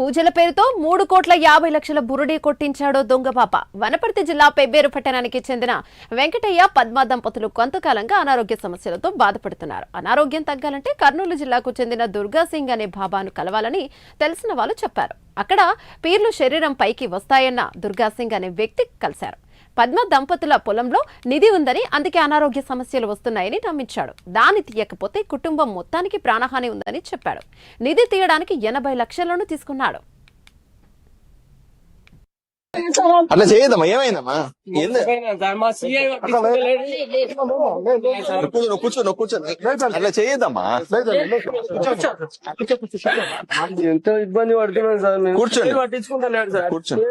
పూజల పేరుతో మూడు కోట్ల యాభై లక్షల బురుడి కొట్టించాడో దొంగపాప వనపర్తి జిల్లా పెబ్బేరు పట్టణానికి చెందిన వెంకటయ్య పద్మ దంపతులు కొంతకాలంగా అనారోగ్య సమస్యలతో బాధపడుతున్నారు. అనారోగ్యం తగ్గాలంటే కర్నూలు జిల్లాకు చెందిన దుర్గా సింగ్ అనే బాబాను కలవాలని తెలిసిన వాళ్ళు చెప్పారు. అక్కడ పీర్లు శరీరం పైకి వస్తాయన్న దుర్గాసింగ్ అనే వ్యక్తి కలిశారు. పద్మ దంపతుల పొలంలో నిధి ఉందని అందుకే అనారోగ్య సమస్యలు వస్తున్నాయని నమ్మించాడు. దాన్ని తీయకపోతే కుటుంబం మొత్తానికి ప్రాణహాని ఉందని చెప్పాడు. నిధి తీయడానికి ఎనభై లక్షలను తీసుకున్నాడు. అట్లా చేయదమ్మా ఏమైందమ్మా ఏంది కూర్చో నువ్వు కూర్చో కూర్చో అట్లా చేయదమ్మా ఎంతో ఇబ్బంది పడుతున్నాను సార్ కూర్చోండి. ఏం పట్టించుకుంటలేడు సార్ కూర్చోండి.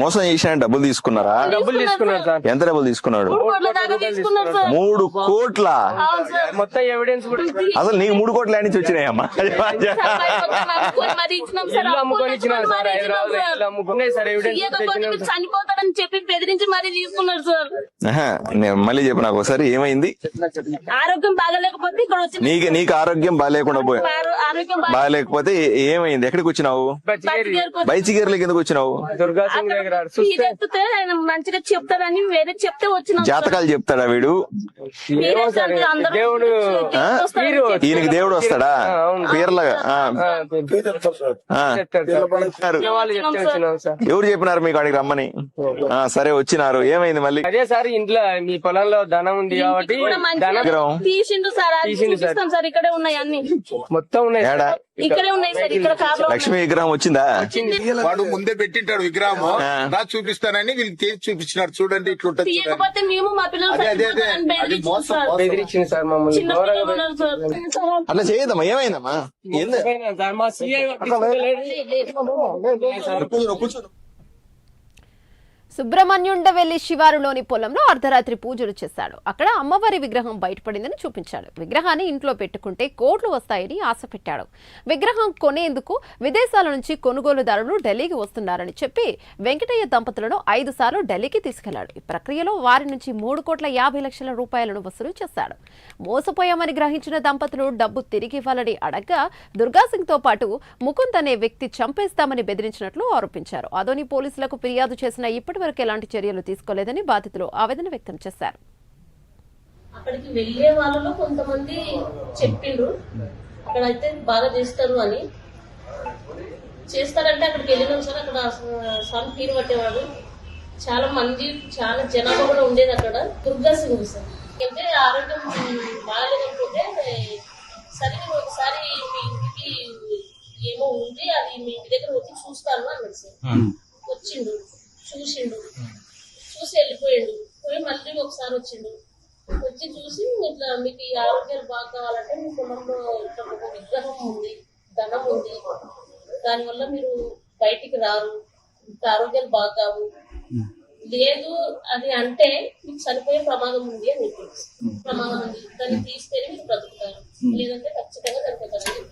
మోసం చేసిన డబ్బులు తీసుకున్నారా డబ్బులు తీసుకున్నారు సార్ ఎంత డబ్బులు తీసుకున్నాడు కోట్ల దాకా తీసుకున్నారు సార్ మూడు కోట్ల అవును సార్ మొత్తం ఎవిడెన్స్ కూడా అసలు నీకు మూడు కోట్ల నుంచి వచ్చినాయమ్మా ఇచ్చినాం సార్ అమ్ముకొని ఇచ్చినాం హైదరాబాద్ సార్. అమ్ముకునే సార్ ఎవిడెన్స్ మీరు చనిపోతారని చెప్పి బెదిరించి మరీ తీసుకున్నారు సార్. నేను మళ్ళీ చెప్పు నాకు ఒకసారి ఏమైంది? ఆరోగ్యం బాగలేకపోతే ఇక్కడ వచ్చి నీకు నీకు ఆరోగ్యం బాగాలేకుండా పోయి బాగాలేకపోతే ఏమైంది? ఎక్కడికి వచ్చినావు? బైచిగేర్లకి ఎందుకు వచ్చినావు? మంచిగా చెప్తారని వేరే చెప్తే వచ్చినాం. జాతకాలు చెప్తాడా వీడు? దేవుడు ఈయనకి దేవుడు వస్తాడా. పీర్లగా ఎవరు చెప్పినారు మీకు అడిగి రమ్మని? ఆ సరే వచ్చినారు. ఏమైంది మళ్ళీ? అదే సార్ ఇంట్లో మీ పొలంలో ధనం ఉంది కాబట్టి. తీసిండు సార్ అది తీసిండు సార్. చూపిస్తాం సార్ ఇక్కడే ఉన్నాయి అన్ని. మొత్తం ఉన్నాయి. ఏడా? ఇక్కడే ఉన్నాయి సార్ ఇక్కడ కార్లో లక్ష్మీ విగ్రహం వచ్చిందా? వాడు ముందే పెట్టింటాడు విగ్రహం చూపిస్తానని వీళ్ళు తీసి చూపించినారు. చూడండి ఇట్లుంటది చూడండి తీయకపోతే మేము మా పిల్లలు అదే, అదే, అదే. చనిపోతారని అది బెదిరించాం మోసం, సార్. మోసం. బెదిరించింది సార్ మమ్మల్ని. చిన్న ఘోరంగా పిల్లలు ఉన్నారు సార్. అట్లా చేయదమ్మా ఏమైందమ్మా? ఏంది? బెదిరించింది సార్. మా CI పట్టించుకోలేడు. కూర్చో, కూర్చో. సుబ్రహ్మణ్యుండవెల్లి శివారులోని పొలంలో అర్ధరాత్రి పూజలు చేశాడు. అక్కడ అమ్మవారి విగ్రహం బయటపడిందని చూపించాడు. విగ్రహాన్ని ఇంట్లో పెట్టుకుంటే కోట్లు వస్తాయని ఆశ పెట్టాడు. విగ్రహం కొనేందుకు విదేశాల నుంచి కొనుగోలుదారులు ఢిల్లీకి వస్తున్నారని చెప్పి వెంకటయ్య దంపతులను ఐదు సార్లు ఢిల్లీకి తీసుకెళ్ళాడు. ఈ ప్రక్రియలో వారి నుంచి మూడు కోట్ల యాభై లక్షల రూపాయలను వసూలు చేశాడు. మోసపోయామని గ్రహించిన దంపతులు డబ్బు తిరిగి ఇవ్వాలని అడగ్గా దుర్గాసింగ్తో పాటు ముకుంద్ అనే వ్యక్తి చంపేస్తామని బెదిరించినట్లు ఆరోపించారు. అదోని పోలీసులకు ఫిర్యాదు చేసిన ఇప్పటి వరకు ఎలాంటి చర్యలు తీసుకోలేదని బాధితులు ఆవేదన వ్యక్తం చేశారు. అక్కడికి వెళ్ళే వాళ్ళలో కొంతమంది చెప్పిండ్రు. అక్కడ అయితే బాగా చేస్తారు అని. చేస్తారంటే అక్కడికి వెళ్ళినాం సార్. అక్కడ సన్ పీరు పట్టేవాడు చాలా మంది చాలా జనాభా కూడా ఉండేది అక్కడ. దుర్గా సింగ్ సార్. అంటే ఆరోగ్యం బాగాలేకపోతే సరే నేను ఒకసారి మీ ఇంటికి ఏమో ఉంది. అది మీ ఇంటి దగ్గర వచ్చి చూస్తాను అన్నాడు సార్. వచ్చిండు. చూసిండు. చూసి వెళ్ళిపోయిండు. పోయి మళ్ళీ ఒకసారి వచ్చిండు. వచ్చి చూసి ఇట్లా మీకు ఈ ఆరోగ్యాలు బాగా కావాలంటే మీ పొలంలో ఇట్లా ఒక విగ్రహం ఉంది ధనం ఉంది. దానివల్ల మీరు బయటికి రారు. ఆరోగ్యాలు బాగా కావు. లేదు అది అంటే మీకు చనిపోయే ప్రమాదం ఉంది అని ప్రమాదం ఉంది. దాన్ని తీసుకెళ్ళి మీరు బ్రతుకుతారు. లేదంటే ఖచ్చితంగా చనిపోతారు.